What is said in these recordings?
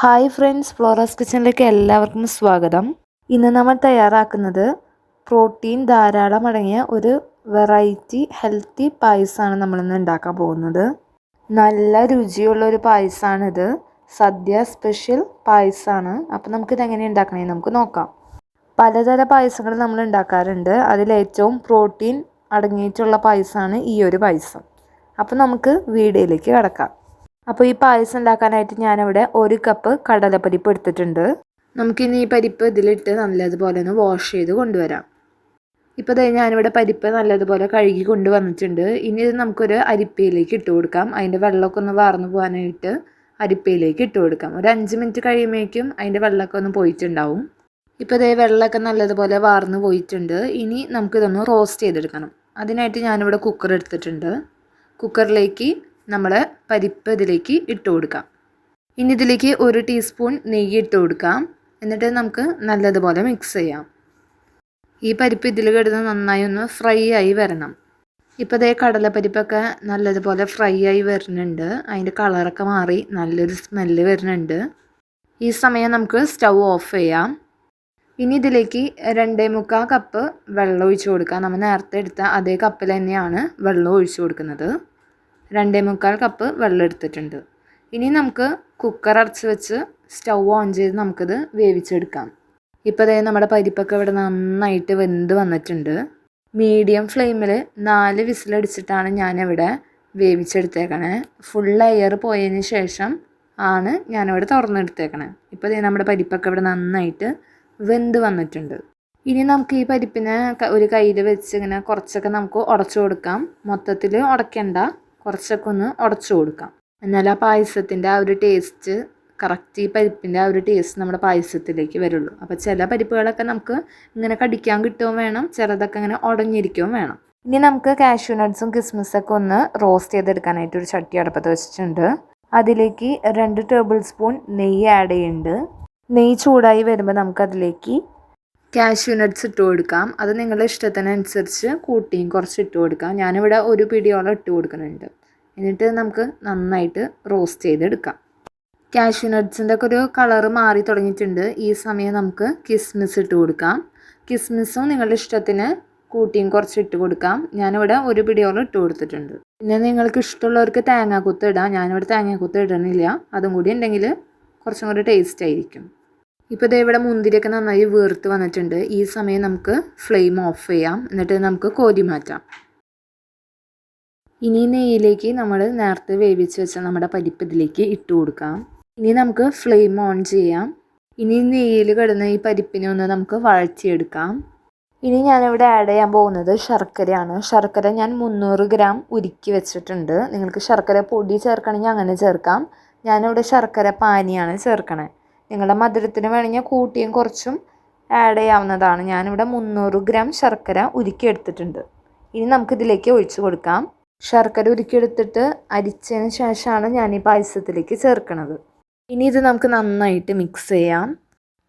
Hi friends Flores കിച്ചണിലേക്ക് എല്ലാവർക്കും സ്വാഗതം. ഇന്ന് നമ്മൾ തയ്യാറാക്കുന്നത് പ്രോട്ടീൻ ധാരാളം അടങ്ങിയ ഒരു വെറൈറ്റി ഹെൽത്തി പായസമാണ് നമ്മളിന്ന് ഉണ്ടാക്കാൻ പോകുന്നത്. നല്ല രുചിയുള്ള ഒരു പായസമാണിത് സദ്യ സ്പെഷ്യൽ പായസമാണ് അപ്പോൾ നമുക്കിത് എങ്ങനെ ഉണ്ടാക്കണേ നമുക്ക് നോക്കാം. പലതര പായസങ്ങൾ നമ്മൾ ഉണ്ടാക്കാറുണ്ട്. അതിലേറ്റവും പ്രോട്ടീൻ അടങ്ങിയിട്ടുള്ള പായസമാണ് ഈ ഒരു പായസം. അപ്പോൾ നമുക്ക് വീഡിയോയിലേക്ക് കിടക്കാം. അപ്പോൾ ഈ പായസം ഉണ്ടാക്കാനായിട്ട് ഞാനിവിടെ ഒരു കപ്പ് കടലപ്പരിപ്പ് എടുത്തിട്ടുണ്ട്. നമുക്കിനി ഈ പരിപ്പ് ഇതിലിട്ട് നല്ലതുപോലെ ഒന്ന് വാഷ് ചെയ്ത് കൊണ്ടുവരാം. ഇപ്പോൾ ദേ ഞാനിവിടെ പരിപ്പ് നല്ലതുപോലെ കഴുകി കൊണ്ടുവന്നിട്ടുണ്ട് ഇനി ഇത് നമുക്കൊരു അരിപ്പയിലേക്ക് ഇട്ട് കൊടുക്കാം. അതിന്റെ വെള്ളമൊക്കെ ഒന്ന് വാർന്നു പോകാനായിട്ട് അരിപ്പയിലേക്ക് ഇട്ട് കൊടുക്കാം. ഒരു അഞ്ച് മിനിറ്റ് കഴിയുമ്പോഴേക്കും അതിന്റെ വെള്ളമൊക്കെ ഒന്ന് പോയിട്ടുണ്ടാവും. ഇപ്പോൾ ഇതേ വെള്ളമൊക്കെ നല്ലതുപോലെ വാർന്നു പോയിട്ടുണ്ട്. ഇനി നമുക്കിതൊന്ന് റോസ്റ്റ് ചെയ്തെടുക്കണം. അതിനായിട്ട് ഞാനിവിടെ കുക്കർ എടുത്തിട്ടുണ്ട്. കുക്കറിലേക്ക് നമ്മൾ പരിപ്പ് ഇതിലേക്ക് ഇട്ട് കൊടുക്കാം. ഇനി ഇതിലേക്ക് ഒരു ടീസ്പൂൺ നെയ്യ് ഇട്ട് കൊടുക്കാം. എന്നിട്ട് നമുക്ക് നല്ലതുപോലെ മിക്സ് ചെയ്യാം. ഈ പരിപ്പ് ഇതിൽ കിടന്ന് നന്നായി ഒന്ന് ഫ്രൈ ആയി വരണം. ഇപ്പോൾ ഇതേ കടലപ്പരിപ്പൊക്കെ നല്ലതുപോലെ ഫ്രൈ ആയി വരുന്നുണ്ട്. അതിന്റെ കളറൊക്കെ മാറി നല്ലൊരു സ്മെല്ല് വരുന്നുണ്ട്. ഈ സമയം നമുക്ക് സ്റ്റൗ ഓഫ് ചെയ്യാം. ഇനി ഇതിലേക്ക് രണ്ടേ മുക്കാൽ കപ്പ് വെള്ളം ഒഴിച്ചു കൊടുക്കാം. നമ്മൾ നേരത്തെ എടുത്ത അതേ കപ്പിൽ തന്നെയാണ് വെള്ളം ഒഴിച്ചു കൊടുക്കുന്നത്. രണ്ടേ മുക്കാൽ കപ്പ് വെള്ളം എടുത്തിട്ടുണ്ട്. ഇനി നമുക്ക് കുക്കർ അടച്ച് വെച്ച് സ്റ്റൗ ഓൺ ചെയ്ത് നമുക്കിത് വേവിച്ചെടുക്കാം. ഇപ്പോൾ അതേ നമ്മുടെ പരിപ്പൊക്കെ ഇവിടെ നന്നായിട്ട് വെന്ത് വന്നിട്ടുണ്ട്. മീഡിയം ഫ്ലെയിമിൽ നാല് വിസിലടിച്ചിട്ടാണ് ഞാനിവിടെ വേവിച്ചെടുത്തേക്കണേ. ഫുൾ എയർ പോയതിന് ശേഷം ആണ് ഞാനിവിടെ തുറന്നെടുത്തേക്കണേ. ഇപ്പോൾ ദേ നമ്മുടെ പരിപ്പൊക്കെ ഇവിടെ നന്നായിട്ട് വെന്ത് വന്നിട്ടുണ്ട്. ഇനി നമുക്ക് ഈ പരിപ്പിനെ ഒരു കയ്യിൽ വെച്ച് ഇങ്ങനെ കുറച്ചൊക്കെ നമുക്ക് ഉടച്ചു കൊടുക്കാം. മൊത്തത്തിൽ ഉടയ്ക്കണ്ട. കുറച്ചൊക്കെ ഒന്ന് ഉടച്ചു കൊടുക്കാം. എന്നാൽ ആ പായസത്തിന്റെ ആ ഒരു ടേസ്റ്റ് കറക്റ്റ് ഈ പരിപ്പിന്റെ ആ ഒരു ടേസ്റ്റ് നമ്മുടെ പായസത്തിലേക്ക് വരുള്ളൂ. അപ്പോൾ ചില പരിപ്പുകളൊക്കെ നമുക്ക് ഇങ്ങനെ കടിക്കാൻ കിട്ടുകയും വേണം ചിലതൊക്കെ ഇങ്ങനെ ഉടഞ്ഞിരിക്കുകയും വേണം. ഇനി നമുക്ക് കാഷ്യൂ നട്ട്സും കിസ്മിസൊക്കെ ഒന്ന് റോസ്റ്റ് ചെയ്തെടുക്കാനായിട്ട് ഒരു ചട്ടി അടുപ്പത്ത് വെച്ചിട്ടുണ്ട്. അതിലേക്ക് രണ്ട് ടേബിൾ സ്പൂൺ നെയ്യ് ആഡ് ചെയ്യുന്നുണ്ട്. നെയ്യ് ചൂടായി വരുമ്പോൾ നമുക്കതിലേക്ക് കാഷ്യൂ നട്ട്സ് ഇട്ട് കൊടുക്കാം. അത് നിങ്ങളുടെ ഇഷ്ടത്തിനനുസരിച്ച് കൂട്ടിയും കുറച്ച് ഇട്ട് കൊടുക്കാം. ഞാനിവിടെ ഒരു പിടിയോളം ഇട്ട് കൊടുക്കുന്നുണ്ട്. എന്നിട്ട് നമുക്ക് നന്നായിട്ട് റോസ്റ്റ് ചെയ്തെടുക്കാം. കാഷ്യൂ നട്ട്സിന്റെ ഒക്കെ ഒരു കളറ് മാറി തുടങ്ങിയിട്ടുണ്ട്. ഈ സമയം നമുക്ക് കിസ്മിസ് ഇട്ട് കൊടുക്കാം. കിസ്മിസും നിങ്ങളുടെ ഇഷ്ടത്തിന് കൂട്ടിയും കുറച്ച് ഇട്ട് കൊടുക്കാം. ഞാനിവിടെ ഒരു പിടിയോളം ഇട്ട് കൊടുത്തിട്ടുണ്ട്. പിന്നെ നിങ്ങൾക്ക് ഇഷ്ടമുള്ളവർക്ക് തേങ്ങാക്കുത്ത് ഇടാം. ഞാനിവിടെ തേങ്ങാക്കുത്ത് ഇടണില്ല. അതും കൂടി ഉണ്ടെങ്കിൽ കുറച്ചും കൂടി ടേസ്റ്റ് ആയിരിക്കും. ഇപ്പോൾ ഇതേ ഇവിടെ മുന്തിരിയൊക്കെ നന്നായി വീർത്ത് വന്നിട്ടുണ്ട്. ഈ സമയം നമുക്ക് ഫ്ലെയിം ഓഫ് ചെയ്യാം. എന്നിട്ട് നമുക്ക് കോരി മാറ്റാം. ഇനി നെയ്യിലേക്ക് നമ്മൾ നേരത്തെ വേവിച്ച് വെച്ച നമ്മുടെ പരിപ്പ് ഇതിലേക്ക് ഇട്ട് കൊടുക്കാം. ഇനി നമുക്ക് ഫ്ലെയിം ഓൺ ചെയ്യാം. ഇനി നെയ്യിൽ കിടന്ന ഈ പരിപ്പിനെ ഒന്ന് നമുക്ക് വഴറ്റിയെടുക്കാം. ഇനി ഞാനിവിടെ ആഡ് ചെയ്യാൻ പോകുന്നത് ശർക്കരയാണ്. ശർക്കര ഞാൻ മുന്നൂറ് ഗ്രാം ഉരുക്കി വെച്ചിട്ടുണ്ട്. നിങ്ങൾക്ക് ശർക്കര പൊടി ചേർക്കണമെങ്കിൽ അങ്ങനെ ചേർക്കാം. ഞാനിവിടെ ശർക്കര പാനിയാണ് ചേർക്കണേ. നിങ്ങളുടെ മധുരത്തിന് വേണമെങ്കിൽ കൂട്ടിയും കുറച്ചും ആഡ് ചെയ്യാവുന്നതാണ്. ഞാനിവിടെ മുന്നൂറ് ഗ്രാം ശർക്കര ഉരുക്കി എടുത്തിട്ടുണ്ട് ഇനി നമുക്കിതിലേക്ക് ഒഴിച്ചു കൊടുക്കാം. ശർക്കര ഉരുക്കിയെടുത്തിട്ട് അരിച്ചതിന് ശേഷമാണ് ഞാൻ ഈ പായസത്തിലേക്ക് ചേർക്കണത്. ഇനി ഇത് നമുക്ക് നന്നായിട്ട് മിക്സ് ചെയ്യാം.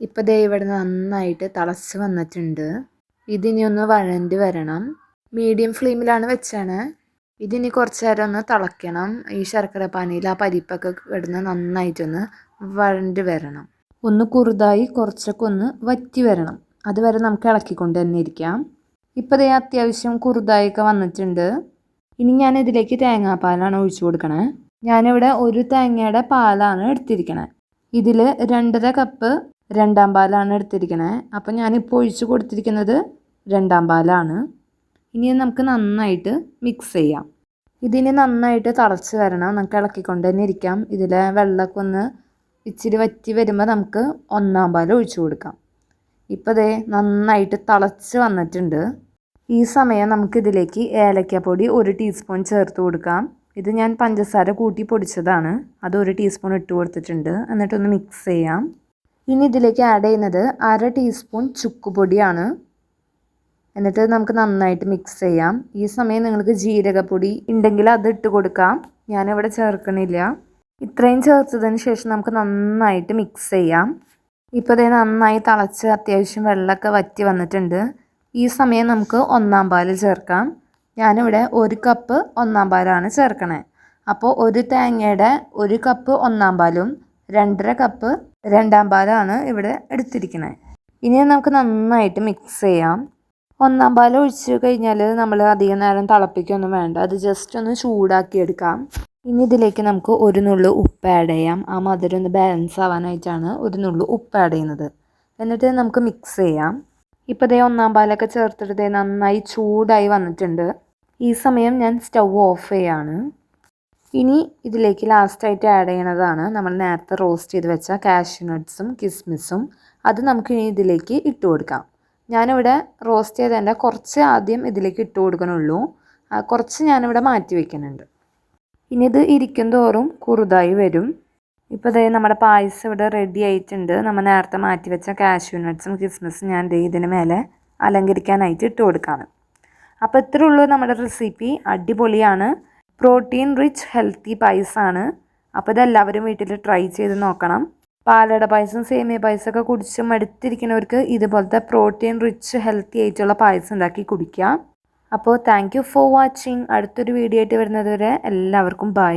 ഇപ്പോൾ ദേ ഇവിടെ നന്നായിട്ട് തിളച്ച് വന്നിട്ടുണ്ട്. ഇതിനി ഒന്ന് വഴണ്ടി വരണം. മീഡിയം ഫ്ലെയിമിലാണ് വെച്ചാണ് ഇതിനി കുറച്ച് നേരം ഒന്ന് തിളയ്ക്കണം. ഈ ശർക്കര പാനിയിൽ ആ പരിപ്പൊക്കെ കിടന്ന് നന്നായിട്ടൊന്ന് വഴണ്ടി വരണം. ഒന്ന് കുറുതായി കുറച്ചൊക്കെ ഒന്ന് വറ്റി വരണം. അതുവരെ നമുക്ക് ഇളക്കിക്കൊണ്ട് തന്നെ ഇരിക്കാം. ഇപ്പോൾ ദേ അത്യാവശ്യം കുറുതായൊക്കെ വന്നിട്ടുണ്ട്. ഇനി ഞാൻ ഇതിലേക്ക് തേങ്ങാപ്പാലാണ് ഒഴിച്ചു കൊടുക്കണേ. ഞാനിവിടെ ഒരു തേങ്ങയുടെ പാലാണ് എടുത്തിരിക്കണേ. ഇതിൽ രണ്ടര കപ്പ് രണ്ടാം പാലാണ് എടുത്തിരിക്കണേ. അപ്പം ഞാനിപ്പോൾ ഒഴിച്ചു കൊടുത്തിരിക്കുന്നത് രണ്ടാം പാലാണ്. ഇനി നമുക്ക് നന്നായിട്ട് മിക്സ് ചെയ്യാം. ഇതിന് നന്നായിട്ട് തിളച്ച് വരണം. നമുക്ക് ഇളക്കിക്കൊണ്ട് തന്നെ ഇരിക്കാം. ഇതിലെ വെള്ളമൊക്കെ ഒന്ന് ഇച്ചിരി വറ്റി വരുമ്പോൾ നമുക്ക് ഒന്നാം പാൽ ഒഴിച്ചു കൊടുക്കാം. ഇപ്പോൾ ദേ നന്നായിട്ട് തിളച്ച് വന്നിട്ടുണ്ട്. ഈ സമയം നമുക്കിതിലേക്ക് ഏലക്കപ്പൊടി ഒരു ടീസ്പൂൺ ചേർത്ത് കൊടുക്കാം. ഇത് ഞാൻ പഞ്ചസാര കൂട്ടി പൊടിച്ചതാണ്. അത് ഒരു ടീസ്പൂൺ ഇട്ട് കൊടുത്തിട്ടുണ്ട്. എന്നിട്ടൊന്ന് മിക്സ് ചെയ്യാം. ഇനി ഇതിലേക്ക് ആഡ് ചെയ്യുന്നത് അര ടീസ്പൂൺ ചുക്കുപൊടിയാണ് എന്നിട്ട് നമുക്ക് നന്നായിട്ട് മിക്സ് ചെയ്യാം. ഈ സമയം നിങ്ങൾക്ക് ജീരകപ്പൊടി ഉണ്ടെങ്കിൽ അത് ഇട്ട് കൊടുക്കാം. ഞാനിവിടെ ചേർക്കണില്ല. ഇത്രയും ചേർത്തതിന് ശേഷം നമുക്ക് നന്നായിട്ട് മിക്സ് ചെയ്യാം. ഇപ്പോൾ ഇതേ നന്നായി തിളച്ച് അത്യാവശ്യം വെള്ളമൊക്കെ വറ്റി വന്നിട്ടുണ്ട്. ഈ സമയം നമുക്ക് ഒന്നാം പാൽ ചേർക്കാം. ഞാനിവിടെ ഒരു കപ്പ് ഒന്നാം പാലാണ് ചേർക്കണേ. അപ്പോൾ ഒരു തേങ്ങയുടെ ഒരു കപ്പ് ഒന്നാം പാലും രണ്ടര കപ്പ് രണ്ടാം പാലാണ് ഇവിടെ എടുത്തിരിക്കുന്നത് ഇനി നമുക്ക് നന്നായിട്ട് മിക്സ് ചെയ്യാം. ഒന്നാം പാൽ ഒഴിച്ച് കഴിഞ്ഞാൽ നമ്മൾ അധികം നേരം തിളപ്പിക്കൊന്നും വേണ്ട. അത് ജസ്റ്റ് ഒന്ന് ചൂടാക്കി എടുക്കാം. ഇനി ഇതിലേക്ക് നമുക്ക് ഒരു നുള്ളു ഉപ്പ് ആഡ് ചെയ്യാം. ആ മധുരം ഒന്ന് ബാലൻസ് ആവാനായിട്ടാണ് ഒരു നുള്ളു ഉപ്പ് ആഡ് ചെയ്യുന്നത്. എന്നിട്ട് നമുക്ക് മിക്സ് ചെയ്യാം. ഇപ്പോൾ ഇതേ ഒന്നാം പാലൊക്കെ ചേർത്തിട്ട് നന്നായി ചൂടായി വന്നിട്ടുണ്ട്. ഈ സമയം ഞാൻ സ്റ്റൗ ഓഫ് ചെയ്യാണ്. ഇനി ഇതിലേക്ക് ലാസ്റ്റായിട്ട് ആഡ് ചെയ്യണതാണ്. നമ്മൾ നേരത്തെ റോസ്റ്റ് ചെയ്ത് വെച്ച കാഷ്യൂനട്ട്സും കിസ്മിസും അത് നമുക്ക് ഇനി ഇതിലേക്ക് ഇട്ട് കൊടുക്കാം. ഞാനിവിടെ റോസ്റ്റ് ചെയ്തതിന്റെ കുറച്ച് ആദ്യം ഇതിലേക്ക് ഇട്ട് കൊടുക്കണുള്ളൂ. കുറച്ച് ഞാനിവിടെ മാറ്റി വയ്ക്കുന്നുണ്ട് ഇനി ഇത് ഇരിക്കും തോറും കുറുതായി വരും. ഇപ്പോൾ ദേ നമ്മുടെ പായസം ഇവിടെ റെഡി ആയിട്ടുണ്ട്. നമ്മൾ നേരത്തെ മാറ്റി വെച്ച കാഷ്യൂ നട്ട്സും കിസ്മിസും ഞാൻ ദേ ഇതിന് മേലെ അലങ്കരിക്കാനായിട്ട് ഇട്ട് കൊടുക്കുകയാണ് അപ്പോൾ ഇത്രേ ഉള്ളൂ നമ്മുടെ റെസിപ്പി അടിപൊളിയാണ്. പ്രോട്ടീൻ റിച്ച് ഹെൽത്തി പായസമാണ് അപ്പോൾ ഇതെല്ലാവരും വീട്ടിൽ ട്രൈ ചെയ്ത് നോക്കണം. പാലട പായസം സേമിയ പായസമൊക്കെ കുടിച്ച് മടുത്തിരിക്കുന്നവർക്ക് ഇതുപോലത്തെ പ്രോട്ടീൻ റിച്ച് ഹെൽത്തി ആയിട്ടുള്ള പായസം ഉണ്ടാക്കി കുടിക്കാം. അപ്പോൾ താങ്ക് യു ഫോർ വാച്ചിങ് അടുത്തൊരു വീഡിയോ ആയിട്ട് വരുന്നത് വരെ എല്ലാവർക്കും ബൈ